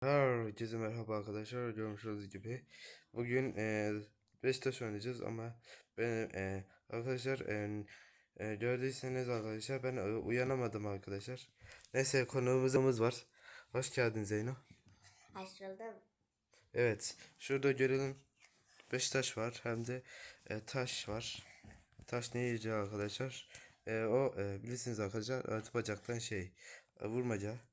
Herkese merhaba arkadaşlar. Görmüş olduğunuz gibi bugün e, Beşiktaş oynayacağız ama ben e, arkadaşlar e, e, gördüyseniz arkadaşlar ben e, uyanamadım arkadaşlar. Neyse konuğumuz var. Hoş geldin Zeyno. Hoş buldum. Evet şurada görelim Beşiktaş var hem de e, taş var. Taş ne yiyeceği arkadaşlar? E, o e, bilirsiniz arkadaşlar artı bacaktan şey e, vurmaca.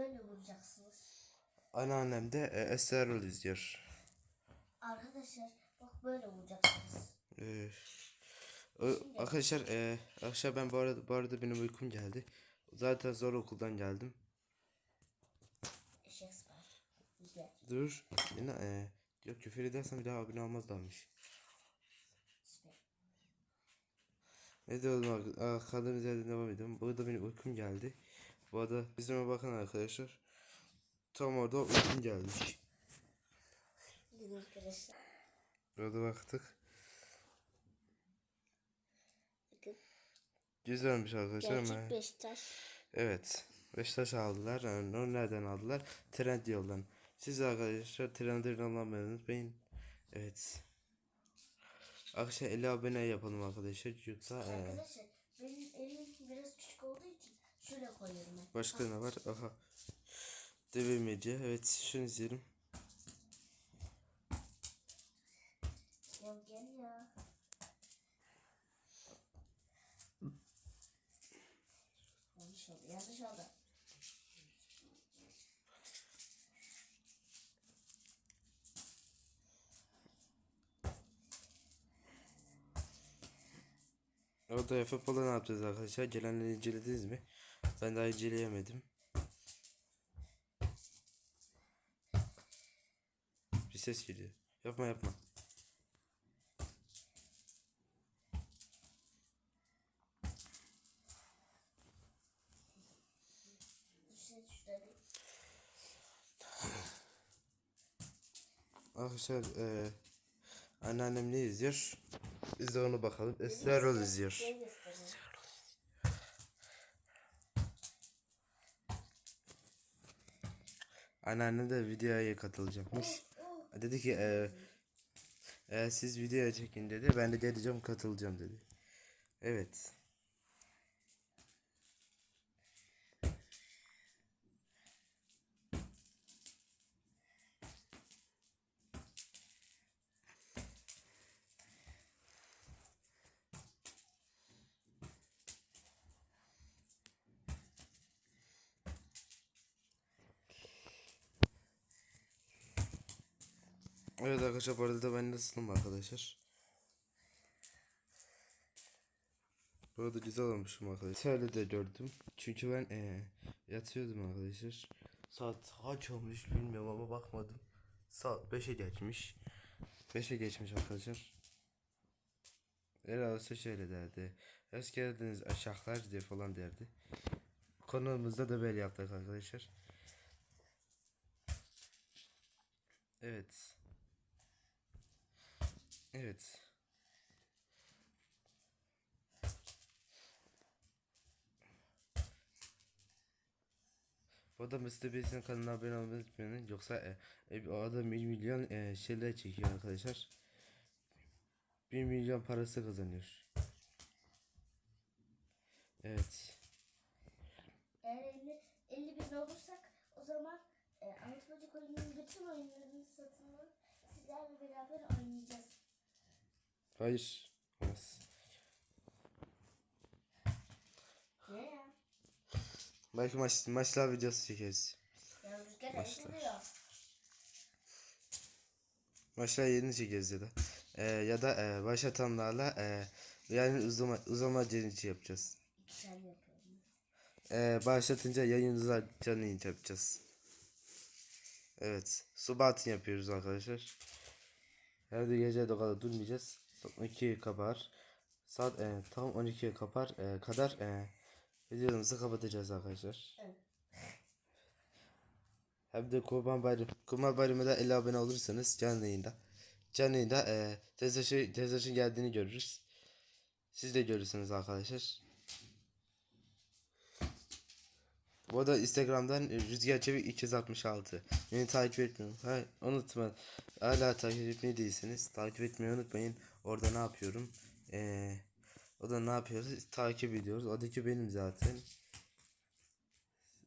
Böyle vuracaksınız. Anneannem de e, Esrarol izliyor. Arkadaşlar bak böyle vuracaksınız. Ee, o- arkadaşlar e, arkadaşlar ben bu arada bu arada benim uykum geldi. Zaten zor okuldan geldim. Dur. Yine e, yok küfür edersen bir daha abone olmazlarmış. Ne diyorum kaldığımız yerden devam edelim. Burada benim uykum geldi. Bu arada bizime bakın arkadaşlar. Tam orada. Gidin arkadaşlar. Burada baktık. Bakın. Güzelmiş arkadaşlar. Gerçek Beşiktaş. Evet. Beşiktaş aldılar. Yani onu nereden aldılar? Trend yoldan. Siz arkadaşlar Trend'den almayı unutmayın. Evet. Arkadaşlar 50 abone yapalım arkadaşlar. Yoksa e, Arkadaşlar benim elim şöyle koyuyorum ben. başka ne var? Aha. Devirmeci. Evet şunu izleyelim. Ya gel ya. Yanlış oldu. Yanlış oldu. Orada Efepola ne yapacağız arkadaşlar? Gelenleri incelediniz mi? Ben daha inceleyemedim. Bir ses geliyor. Yapma yapma. Arkadaşlar eee anneannem ne izliyor? Biz de onu bakalım. Esra Rol izliyor. Anneannem de videoya katılacakmış. Dedi ki eee eğer siz videoya çekin dedi. Ben de geleceğim katılacağım dedi. Evet. Evet arkadaşlar bu arada da ben nasılım arkadaşlar. Bu arada güzel olmuşum arkadaşlar. Şöyle de gördüm. Çünkü ben eee yatıyordum arkadaşlar. Saat kaç olmuş bilmiyorum ama bakmadım. Saat 5'e geçmiş. 5'e geçmiş arkadaşlar. Herhalde şöyle derdi. Hoş geldiniz aşağılar diye falan derdi. Konumuzda da böyle yaptık arkadaşlar. Evet. Evet. O da Mr. Kanalına abone olmayı unutmayın. Yoksa e, e, o adam 1 milyon e, şeyler çekiyor arkadaşlar. 1 milyon parası kazanıyor. Evet. Eğer 50, 50 bin olursak o zaman e, Anlatmacı oyunun bütün oyunlarını satın alıp sizlerle beraber oynayacağız. Hayır. Olmaz. Ne ya? Belki maç, maçlar videosu çekeriz. Ya rüzgar. Maçlar yeni çekeriz ya da. E, ya da e, başlatanlarla e, yani uzama, uzama challenge yapacağız. İkişer yapıyorum. Ee, başlatınca yayın uzatacağını yapacağız. Evet. Subatın yapıyoruz arkadaşlar. Her gece de kadar durmayacağız. Saat 12'ye kapar. Saat e, tam 12'ye kapar e, kadar e, videomuzu kapatacağız arkadaşlar. Evet. Hem de Kurban Bayramı, Kurban Bayramı'da 50 abone olursanız canlı yayında. Canlı yayında e, tezdaşı, tezdaşın geldiğini görürüz. Siz de görürsünüz arkadaşlar. Bu da Instagram'dan Rüzgar Çevik 266. Beni takip etmeyin. Ha, unutma. Hala takip etmeyi değilseniz takip etmeyi unutmayın. Orada ne yapıyorum? Ee, o da ne yapıyoruz? Takip ediyoruz. Oradaki benim zaten.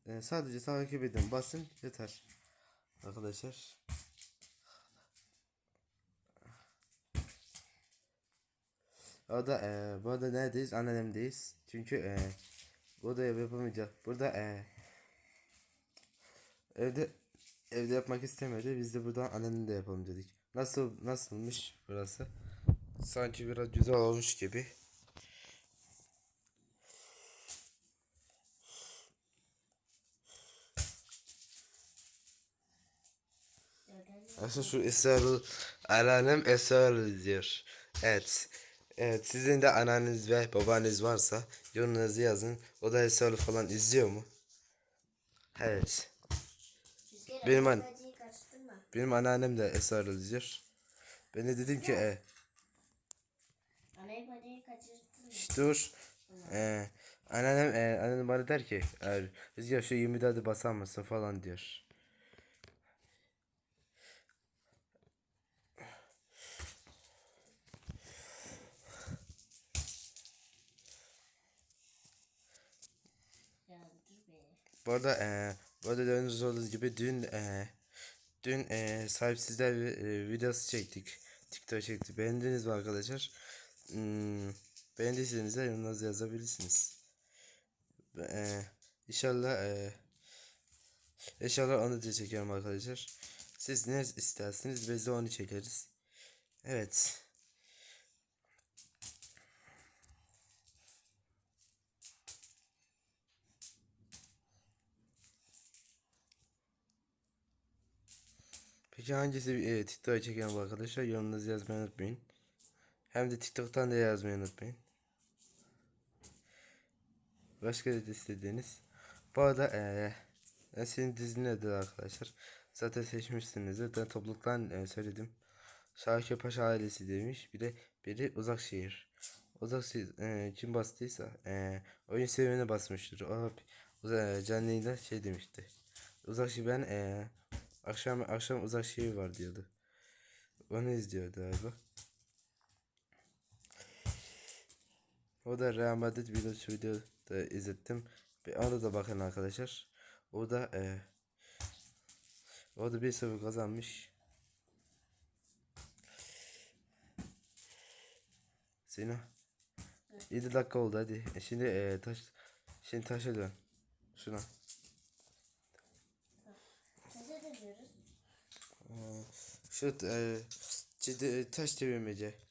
Ee, sadece takip edin. Basın yeter. Arkadaşlar. O da e, bu arada neredeyiz? Anneannemdeyiz. Çünkü e, burada yapamayacağız. Burada e, evde evde yapmak istemedi. Biz de buradan anneannemde yapalım dedik. Nasıl nasılmış burası? Sanki biraz güzel olmuş gibi. Aslında şu Esrarul anneannem Esrarul diyor. Evet. Evet sizin de anneanneniz ve babaanneniz varsa yorumlarınızı yazın. O da Esrarul falan izliyor mu? Evet. Benim an-. Benim anneannem de Esrarul izliyor. Ben de dedim ki e, Anayı bacayı kaçırttın mı? şş, dur. E, anneannem, e, anneannem bana der ki e, Rüzgar şu 24'ü basar mısın falan diyor. Bu arada eee bu arada gördüğünüz olduğunuz gibi dün eee dün eee sahipsizler eee, videosu çektik. TikTok çektik. Beğendiniz mi arkadaşlar? Hmm, beğendiyseniz de yorumlarınızı yazabilirsiniz. Eee inşallah eee inşallah onu da çekerim arkadaşlar. Siz ne isterseniz biz de onu çekeriz. Evet. Peki hangisi e, TikTok'a çeken arkadaşlar? Yorumlarınızı yazmayı unutmayın. Hem de TikTok'tan da yazmayı unutmayın. Başka da istediğiniz. Bu arada eee ben senin dizinin adı arkadaşlar. Zaten seçmişsiniz. Zaten topluluktan e, söyledim. Şarkı Paşa ailesi demiş. Bir de biri Uzakşehir. Uzakşehir e, kim bastıysa e, oyun seviyene basmıştır. O, e, canlı yayında şey demişti. Uzakşehir ben e, akşam akşam Uzakşehir var diyordu. Onu izliyordu galiba. O da Real Madrid videosu video da izlettim. Bir ona da bakın arkadaşlar. O da e, o da 1-0 kazanmış. Sina. 7 dakika oldu hadi. E, Şimdi e, taş şimdi taşa dön. Şuna. Kaça dönüyoruz? Şu e, taş çevirmece.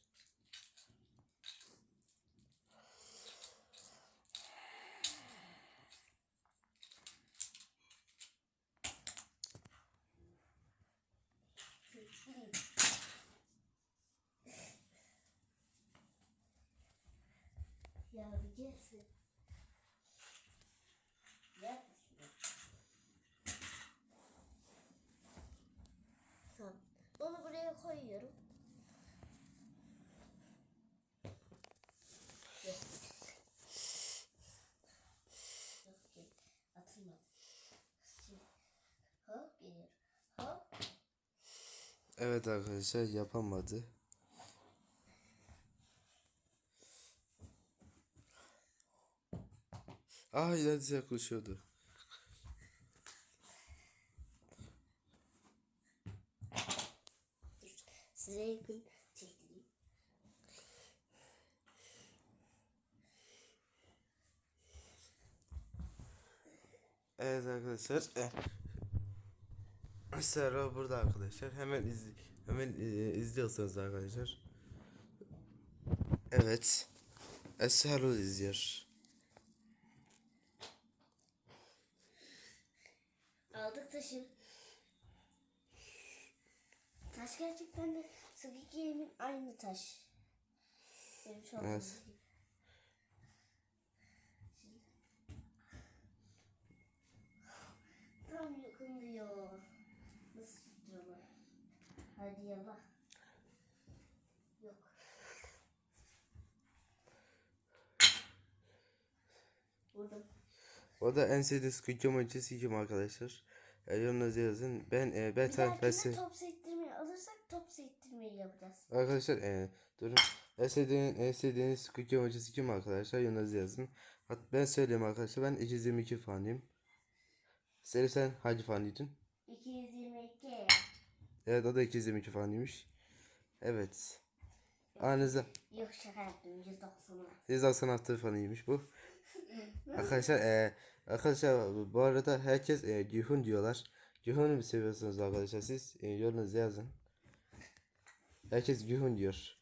Ya bir gelsin. Tamam. Onu buraya koyuyorum. Evet arkadaşlar yapamadı. Aa ileride yaklaşıyordu. Size yakın çektireyim. Evet arkadaşlar. E, Serra burada arkadaşlar. Hemen iz hemen e, izliyorsanız arkadaşlar. Evet. Esrarul izliyor. Taşı. Taş gerçekten de Sakiki'nin aynı taş. Şu an Evet. gibi. Tam yakınlıyor. Nasıl tutuyorlar? Hadi yala. Yok. Vurdum. O da en sevdiğiniz Squid Game oyuncusu kim arkadaşlar? E, yorumlarınızı yazın. Ben e, ben Bir dahakine top sektirmeyi alırsak top sektirmeyi yapacağız. Arkadaşlar e, durun. En sevdiğiniz, en sevdiğiniz oyuncusu kim arkadaşlar? Yorumlarınızı yazın. Hat ben söyleyeyim arkadaşlar. Ben 222 fanıyım. Selif sen hangi fanıydın? 222. Evet o da 222 fanıymış. Evet. Anınıza Yok şaka yaptım 190'a. 196 fanıymış bu. arkadaşlar e, arkadaşlar bu arada herkes e, Gihun diyorlar. Gihun'u mu seviyorsunuz arkadaşlar siz? E, yorumunuzu yazın. Herkes Gihun diyor.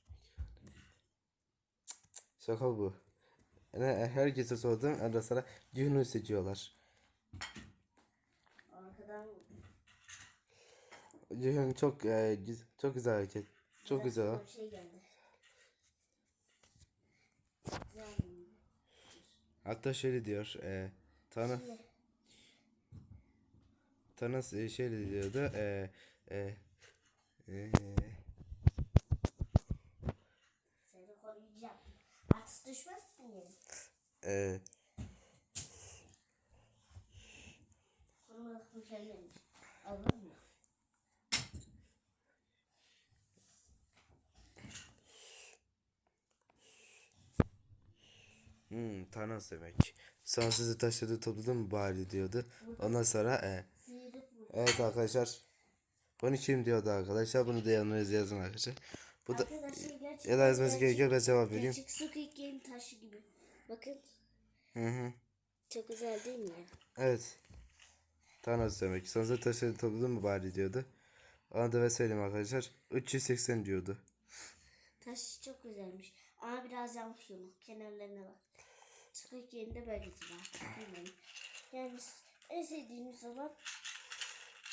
Şaka bu. Yani herkese sordum ondan sonra Gihun'u seçiyorlar. Arkadan Gihun çok e, güz- çok güzel hareket. Çok güzel. Bir şey geldi. Güzel. Hatta şöyle diyor. E, Tanı Şimdi Thanos e, şöyle diyordu. E, e, e, seni koruyacağım. Artık düşmezsin yere. e, Korumalık mükemmelmiş. Alır mı? Hmm, Thanos demek. Sonsuzlu taşları topladım mı bari diyordu. Ondan sonra e, evet arkadaşlar. Bunu kim diyordu arkadaşlar? Bunu da yanınıza yazın arkadaşlar. Bu da ya da yazması gerekiyor ben cevap vereyim. Gerçek Squid Game taşı gibi. Bakın Hı hı. çok güzel değil mi ya? Evet. Thanos demek. Sonsuzlu taşları topladım mı bari diyordu. Ona da ben söyleyeyim arkadaşlar. 380 diyordu. Taş çok güzelmiş. Ama biraz yanmış yolu. Kenarlarına bak. Squid Game'de böyle güzel. Bilmiyorum. Yani en sevdiğimiz olan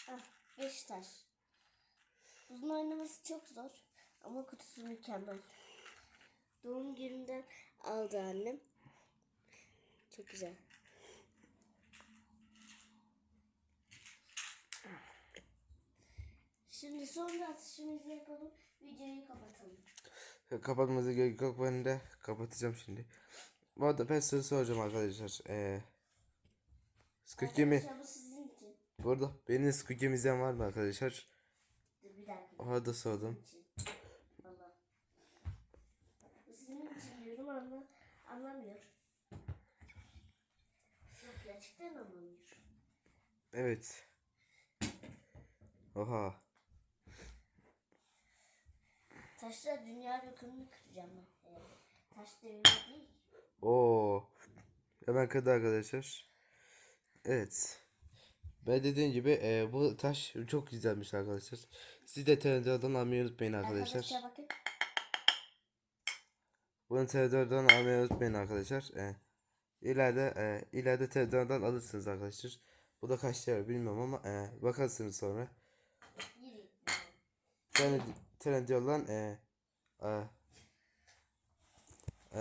ah, beş taş. Bunun oynaması çok zor. Ama kutusu mükemmel. Doğum günümden aldı annem. Çok güzel. Şimdi son atışımızı yapalım. Videoyu kapatalım. Kapatmanıza gerek yok ben de kapatacağım şimdi. Bu arada ben soru soracağım arkadaşlar. Ee, Squid Game'i Arkadaşlar bu sizin için. burada benim Squid Game izleyen var mı arkadaşlar? Dur bir dakika. Orada sordum. için. Valla. Bu Sizin için diyorum ama anlamıyor. Yok gerçekten anlamıyor. Evet. Oha. Taşla dünya rekorunu kıracağım ben. Taş öyle değil. Oo. Hemen kırdı arkadaşlar. Evet. Ben dediğim gibi e, bu taş çok güzelmiş arkadaşlar. Siz de TR'den almayı unutmayın arkadaşlar. Bunu TR'den almayı unutmayın arkadaşlar. E, ileride e, ileride TR'den alırsınız arkadaşlar. Bu da kaç lira bilmiyorum ama e, bakarsınız sonra. Trend yoldan e, e,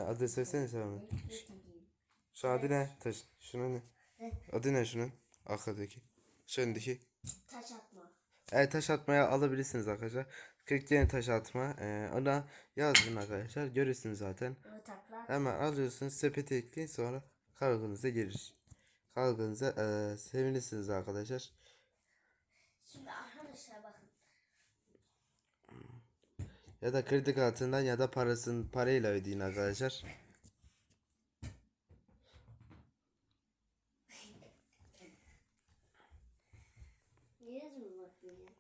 adı söylesene sen onu. Şu adı ne? Taş, şunun ne? Adı ne şunun? Arkadaki. Şundaki. Taş atma. Evet taş atmaya alabilirsiniz arkadaşlar. 40 tane taş atma. E, ona yazın arkadaşlar. Görürsünüz zaten. Hemen alıyorsunuz sepete ekleyin sonra kargonuza gelir. Kargonuza e, sevinirsiniz arkadaşlar. Şimdi arkadaşlar. Ya da kredi kartından ya da parasını parayla ödeyin arkadaşlar.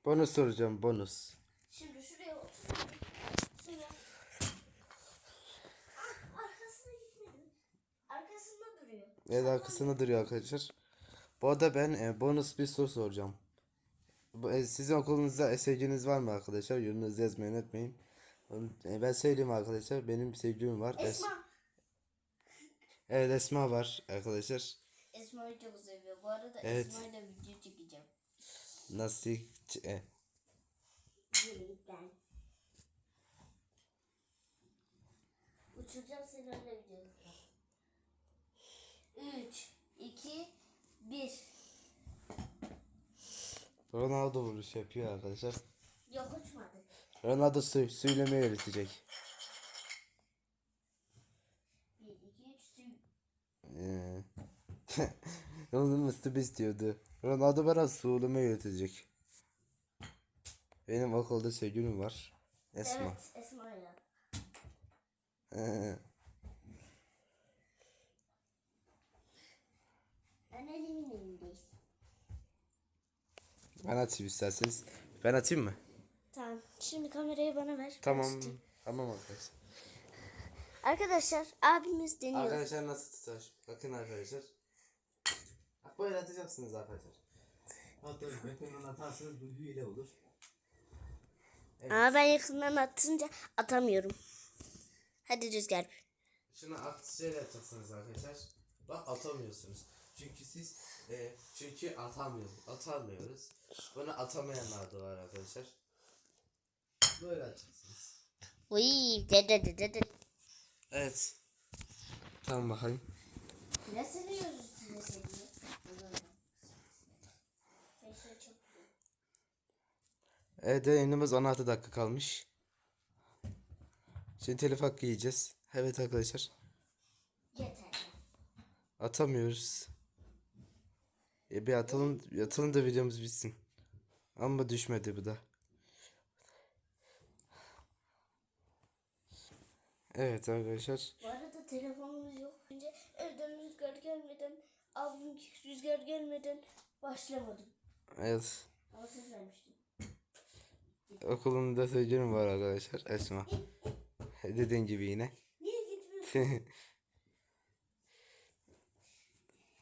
Bonus soracağım bonus. Şimdi şuraya otur. Şuraya. Ah, arkasına. Arkasında duruyor. Evet arkasında duruyor arkadaşlar. Bu arada ben e, bonus bir soru soracağım. E, sizin okulunuzda sevginiz var mı arkadaşlar? Yorumunuzu yazmayı unutmayın. E, ben söyleyeyim arkadaşlar. Benim sevgilim var. Es- Esma. evet Esma var arkadaşlar. Esma'yı çok seviyor. Bu arada Evet. Esma'yla video çekeceğim. Nasıl? e. Uçuracağım seni öyle video. 3, 2, 1. Ronaldo vuruş yapıyor arkadaşlar. Yok uçmadı. Ronaldo su söylemeyi öğretecek. 1, 2, 3, sü. Ee, Ronaldo Mıstıp istiyordu. Ronaldo bana sulumu öğretecek. Benim okulda sevgilim var. Esma. Evet Esma ya. Ee, Ben elimin. Ben atayım isterseniz. Ben atayım mı? Tamam. Şimdi kamerayı bana ver. Tamam. tutayım. Tamam arkadaşlar. Arkadaşlar abimiz deniyor. Arkadaşlar nasıl tutar? Bakın arkadaşlar. Bak böyle atacaksınız arkadaşlar. Hatta yakından atarsanız bu hile olur. Ama ben yakından atınca atamıyorum. Hadi Rüzgar. Şunu at şöyle yapacaksınız arkadaşlar. Bak atamıyorsunuz. Çünkü siz e, çünkü atamıyoruz. Atamıyoruz. Bunu atamayanlar da var arkadaşlar. Böyle atacaksınız. Uy, dede dede dede. Evet. Tamam size seni? Neyse çok iyi. Evet yayınımız 16 dakika kalmış. Şimdi telif hakkı yiyeceğiz. Evet arkadaşlar. Yeter. Atamıyoruz. E bir atalım, atalım da videomuz bitsin. Ama düşmedi bu da. Evet arkadaşlar. Bu arada telefonumuz yok. Önce evden rüzgar gelmeden, abim rüzgar gelmeden başlamadım. Evet. Ama siz vermiştim. Okulumda sevgilim var arkadaşlar. Esma. Dediğin gibi yine. Niye gitmiyorsun?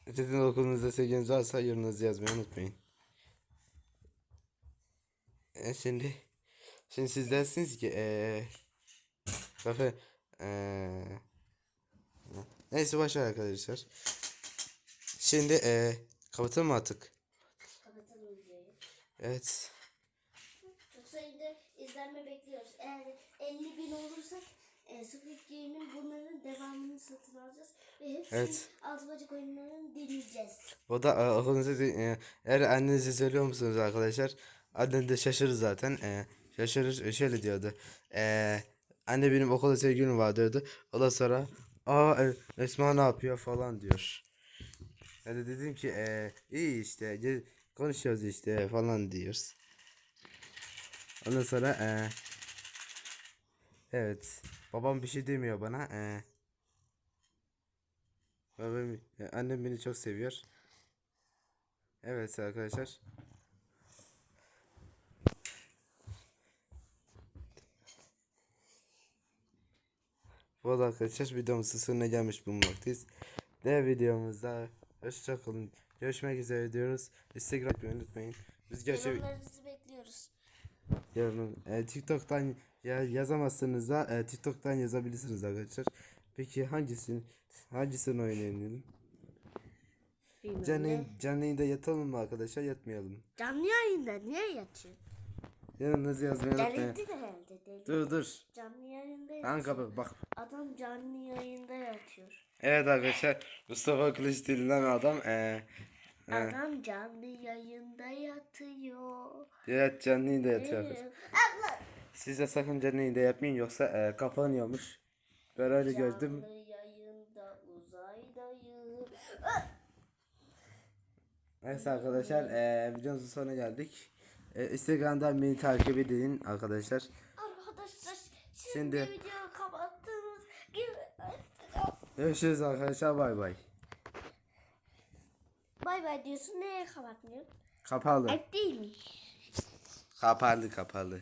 Sizin okulunuzda sevgiliniz varsa yorumunuzu yazmayı unutmayın. E şimdi şimdi siz dersiniz ki eee kafe eee neyse başlar arkadaşlar. Şimdi eee kapatalım mı artık? Kapatalım videoyu. Evet. Çok sayıda izlenme bekliyoruz. Eğer 50 bin olursa e, Squid Game'in bunların devamını satın alacağız. Ve hepsini Evet. altı bacak oyunlarını deneyeceğiz. O da e, okulunuzda e, eğer annenize söylüyor musunuz arkadaşlar? Annen de şaşırır zaten. E, şaşırır e, şöyle diyordu. E, anne benim okulda sevgilim var diyordu. O da sonra aa e, Esma ne yapıyor falan diyor. Ben de dedim ki e, iyi işte konuşuyoruz işte falan diyoruz. Ondan sonra e, evet babam bir şey demiyor bana. E, babam, annem beni çok seviyor. Evet arkadaşlar. Bu arada arkadaşlar videomuzun sonuna gelmiş bulunmaktayız. Diğer videomuzda hoşçakalın. Görüşmek üzere diyoruz. Instagram unutmayın. Biz Yorumlarınızı bekliyoruz. yarın e, TikTok'tan ya, yazamazsınız da e, TikTok'tan yazabilirsiniz arkadaşlar. Peki hangisini hangisini oynayalım? Bilmem Canlı, ne. canlı yayında yatalım mı arkadaşlar yatmayalım. Canlı yayında niye yatıyor? Yanınızı yazmayı unutmayın. Delirdi herhalde deli. Dur dur. Canlı yayında yatıyor. Kanka bak- bak. Adam canlı yayında yatıyor. Evet arkadaşlar Mustafa Kılıç denilen adam eee Adam canlı yayında yatıyor. evet canlı yayında yatıyor. Arkadaşlar. Allah! Siz de sakın canlı yayında yapmayın yoksa eee, kapanıyormuş. Ben öyle gördüm. Yayında uzaydayım. Neyse arkadaşlar eee videomuzun sonuna geldik. Eee, Instagram'dan beni takip edin arkadaşlar. Arkadaşlar şimdi, Şimdi- videoyu kapattığımız gibi Görüşürüz arkadaşlar bay bay. Bay bay diyorsun neye kapatmıyorsun? Kapalı. App değil mi? Kapalı kapalı.